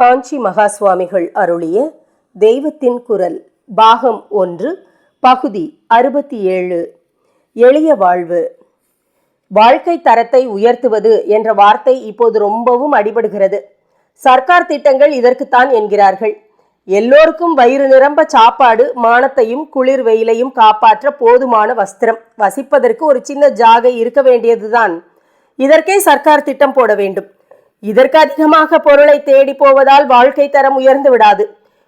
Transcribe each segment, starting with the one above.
காஞ்சி மகா சுவாமிகள் அருளிய தெய்வத்தின் குரல் பாகம் ஒன்று பகுதி அறுபத்தி ஏழு. எளிய வாழ்வு. வாழ்க்கை தரத்தை உயர்த்துவது என்ற வார்த்தை இப்போது ரொம்பவும் அடிபடுகிறது. சர்க்கார் திட்டங்கள் இதற்குத்தான் என்கிறார்கள். எல்லோருக்கும் வயிறு நிரம்ப சாப்பாடு மானத்தையும் குளிர் வெயிலையும் காப்பாற்ற போதுமான வஸ்திரம். வசிப்பதற்கு ஒரு சின்ன ஜாகை இருக்க வேண்டியதுதான். இதற்கே சர்க்கார் திட்டம் போட வேண்டும். இதற்கு அதிகமாக பொருளை தேடி போவதால் வாழ்க்கை தரம் உயர்ந்து விடாது.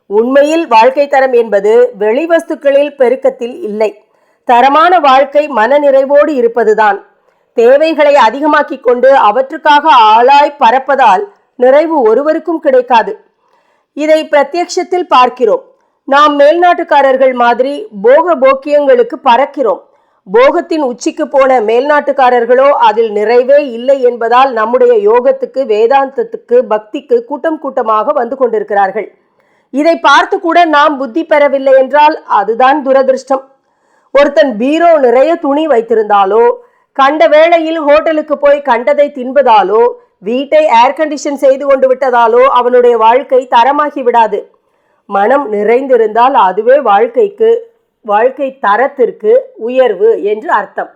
உண்மையில் வாழ்க்கை தரம் என்பது வெளிவஸ்துக்களில் பெருக்கத்தில் இல்லை. தரமான வாழ்க்கை மனநிறைவோடு இருப்பதுதான். தேவைகளை அதிகமாக்கிக் கொண்டு அவற்றுக்காக ஆளாய் பறப்பதால் நிறைவு ஒருவருக்கும் கிடைக்காது. இதை பிரத்யட்சத்தில் பார்க்கிறோம். நாம் மேல்நாட்டுக்காரர்கள் மாதிரி போக போக்கியங்களுக்கு பறக்கிறோம். போகத்தின் உச்சிக்கு போன மேல்நாட்டுக்காரர்களோ அதில் நிறைவே இல்லை என்பதால் நம்முடைய யோகத்துக்கு வேதாந்தத்துக்கு பக்திக்கு கூட்டம் கூட்டமாக வந்து கொண்டிருக்கிறார்கள். இதை பார்த்து கூட நாம் புத்தி பெறவில்லை என்றால் அதுதான் துரதிருஷ்டம். ஒருத்தன் பீரோ நிறைய துணி வைத்திருந்தாலோ கண்ட வேளையில் ஹோட்டலுக்கு போய் கண்டதை தின்பதாலோ வீட்டை ஏர் கண்டிஷன் செய்து கொண்டு விட்டதாலோ அவனுடைய வாழ்க்கை தரமாகி விடாது. மனம் நிறைந்திருந்தால் அதுவே வாழ்க்கைக்கு வாழ்க்கை தரத்திற்கு உயர்வு என்று அர்த்தம்.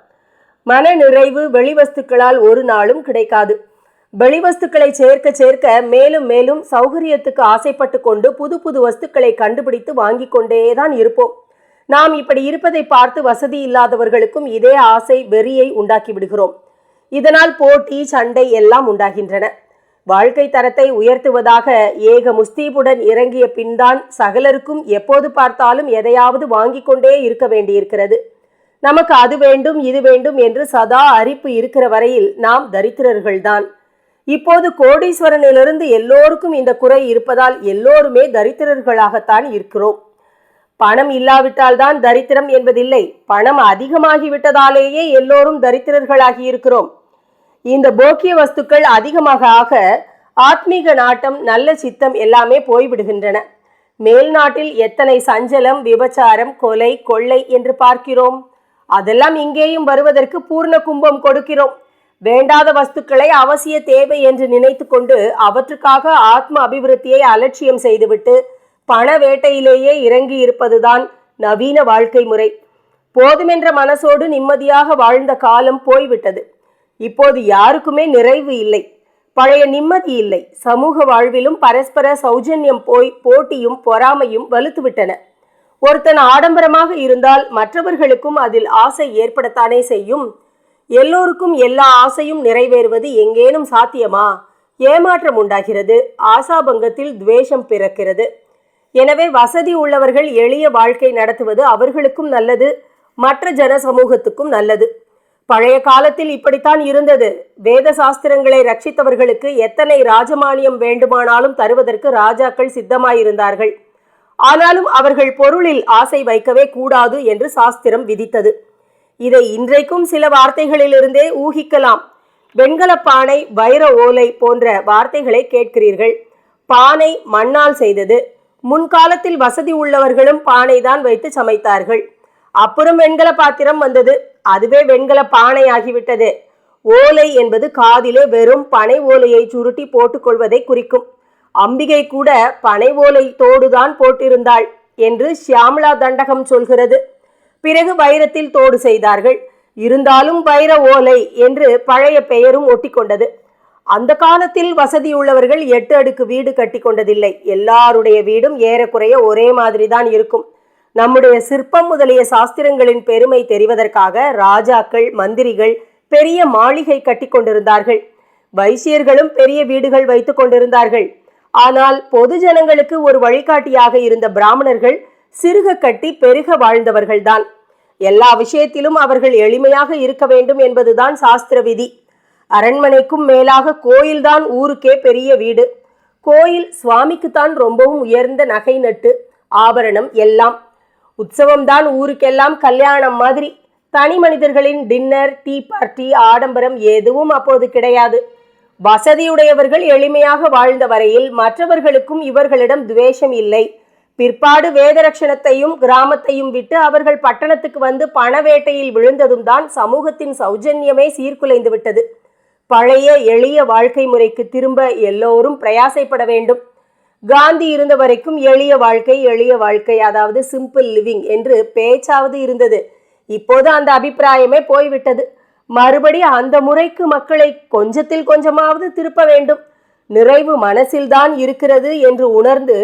மன நிறைவு வெளிவஸ்துக்களால் ஒரு நாளும் கிடைக்காது. வெளிவஸ்துக்களை சேர்க்க சேர்க்க மேலும் மேலும் சௌகரியத்துக்கு ஆசைப்பட்டு கொண்டு புது புது வஸ்துக்களை கண்டுபிடித்து வாங்கி கொண்டேதான் இருப்போம். நாம் இப்படி இருப்பதை பார்த்து வசதி இல்லாதவர்களுக்கும் இதே ஆசை வெறியை உண்டாக்கி விடுகிறோம். இதனால் போட்டி சண்டை எல்லாம் உண்டாகின்றன. வாழ்க்கை தரத்தை உயர்த்துவதாக ஏக முஸ்தீபுடன் இறங்கிய பின்தான் சகலருக்கும் எப்போது பார்த்தாலும் எதையாவது வாங்கி கொண்டே இருக்க வேண்டியிருக்கிறது. நமக்கு அது வேண்டும் இது வேண்டும் என்று சதா அரிப்பு இருக்கிற வரையில் நாம் தரித்திரர்கள்தான். இப்போது கோடீஸ்வரனிலிருந்து எல்லோருக்கும் இந்த குறை இருப்பதால் எல்லோருமே தரித்திரர்களாகத்தான் இருக்கிறோம். பணம் இல்லாவிட்டால் தான் தரித்திரம் என்பதில்லை. பணம் அதிகமாகிவிட்டதாலேயே எல்லோரும் தரித்திரர்களாகி இருக்கிறோம். இந்த போக்கிய வஸ்துக்கள் அதிகமாக ஆக ஆத்மீக நாட்டம் நல்ல சித்தம் எல்லாமே போய்விடுகின்றன. மேல் நாட்டில் எத்தனை சஞ்சலம் விபச்சாரம் கொலை கொள்ளை என்று பார்க்கிறோம். அதெல்லாம் இங்கேயும் வருவதற்கு பூர்ண கும்பம் கொடுக்கிறோம். வேண்டாத வஸ்துக்களை அவசிய தேவை என்று நினைத்து கொண்டு அவற்றுக்காக ஆத்ம அபிவிருத்தியை அலட்சியம் செய்துவிட்டு பண வேட்டையிலேயே இறங்கி இருப்பதுதான் நவீன வாழ்க்கை முறை. போதுமென்ற மனசோடு நிம்மதியாக வாழ்ந்த காலம் போய்விட்டது. இப்போது யாருக்குமே நிறைவு இல்லை. பழைய நிம்மதி இல்லை. சமூக வாழ்விலும் பரஸ்பர சௌஜன்யம் போய் போட்டியும் பொறாமையும் வலுத்துவிட்டன ஒருத்தன் ஆடம்பரமாக இருந்தால் மற்றவர்களுக்கும் அதில் ஆசை ஏற்படத்தானே செய்யும்? எல்லோருக்கும் எல்லா ஆசையும் நிறைவேறுவது எங்கேனும் சாத்தியமா? ஏமாற்றம் உண்டாகிறது. ஆசாபங்கத்தில் துவேஷம் பிறக்கிறது. எனவே வசதி உள்ளவர்கள் எளிய வாழ்க்கை நடத்துவது அவர்களுக்கும் நல்லது. மற்ற ஜன சமூகத்துக்கும் நல்லது. பழைய காலத்தில் இப்படித்தான் இருந்தது. வேத சாஸ்திரங்களை ரட்சித்தவர்களுக்கு எத்தனை ராஜமானியம் வேண்டுமானாலும் தருவதற்கு ராஜாக்கள் சித்தமாயிருந்தார்கள். ஆனாலும் அவர்கள் பொருளில் ஆசை வைக்கவே கூடாது என்று சாஸ்திரம் விதித்தது. இதை இன்றைக்கும் சில வார்த்தைகளிலிருந்தே ஊகிக்கலாம். வெண்கல பானை வைர ஓலை போன்ற வார்த்தைகளை கேட்கிறீர்கள். பானை மண்ணால் செய்தது. முன்காலத்தில் வசதி உள்ளவர்களும் பானை தான் வைத்து சமைத்தார்கள். அப்புறம் வெண்கல பாத்திரம் வந்தது. அதுவே வெண்கல பானை ஆகிவிட்டது ஓலை என்பது காதிலே வெறும் பனை ஓலையை சுருட்டி போட்டுக்கொள்வதை குறிக்கும். அம்பிகை கூட பனை ஓலை தோடுதான் போட்டிருந்தாள் என்று ஷியாமலா தண்டகம் சொல்கிறது. பிறகு வைரத்தில் தோடு செய்தார்கள். இருந்தாலும் வைர ஓலை என்று பழைய பெயரும் ஒட்டிக்கொண்டது. அந்த காலத்தில் வசதியுள்ளவர்கள் எட்டு அடுக்கு வீடு கட்டி கொண்டதில்லை. எல்லாருடைய வீடும் ஏறக்குறைய ஒரே மாதிரி தான் இருக்கும். நம்முடைய சிற்பம் முதலிய சாஸ்திரங்களின் பெருமை தெரிவதற்காக ராஜாக்கள் மந்திரிகள் பெரிய மாளிகை கட்டி கொண்டிருந்தார்கள். வைசியர்களும் பெரிய வீடுகள் வைத்து கொண்டிருந்தார்கள். ஆனால் பொது ஜனங்களுக்கு ஒரு வழிகாட்டியாக இருந்த பிராமணர்கள் சிறுக கட்டி பெருக வாழ்ந்தவர்கள்தான். எல்லா விஷயத்திலும் அவர்கள் எளிமையாக இருக்க வேண்டும் என்பதுதான் சாஸ்திர விதி. அரண்மனைக்கும் மேலாக கோயில்தான் ஊருக்கே பெரிய வீடு. கோயில் சுவாமிக்குத்தான் ரொம்பவும் உயர்ந்த நகை நட்டு ஆபரணம் எல்லாம் உற்சவம்தான் ஊருக்கெல்லாம் கல்யாணம் மாதிரி. தனி மனிதர்களின் டின்னர் டீ பார்ட்டி ஆடம்பரம் எதுவும் அப்போது கிடையாது. வசதியுடையவர்கள் எளிமையாக வாழ்ந்த வரையில் மற்றவர்களுக்கும் இவர்களிடம் துவேஷம் இல்லை. பிற்பாடு வேதரட்சணத்தையும் கிராமத்தையும் விட்டு அவர்கள் பட்டணத்துக்கு வந்து பணவேட்டையில் விழுந்ததும் தான் சமூகத்தின் சௌஜன்யமே சீர்குலைந்து விட்டது பழைய எளிய வாழ்க்கை முறைக்கு திரும்ப எல்லோரும் பிரயாசைப்பட வேண்டும். காந்தி இருந்த வரைக்கும் எளிய வாழ்க்கை எளிய வாழ்க்கை அதாவது சிம்பிள் லிவிங் என்று பேச்சாவது இருந்தது. இப்போது அந்த அபிப்பிராயமே போய்விட்டது. மறுபடி அந்த முறைக்கு மக்களை கொஞ்சத்தில் கொஞ்சமாவது திருப்ப வேண்டும். நிறைவு மனசில்தான் இருக்கிறது என்று உணர்ந்து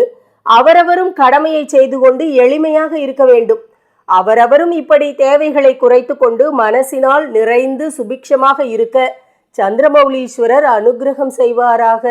அவரவரும் கடமையை செய்து கொண்டு எளிமையாக இருக்க வேண்டும். அவரவரும் இப்படி தேவைகளை குறைத்து கொண்டு மனசினால் நிறைந்து சுபிக்ஷமாக இருக்க சந்திரமௌலீஸ்வரர் அனுக்கிரகம் செய்வாராக.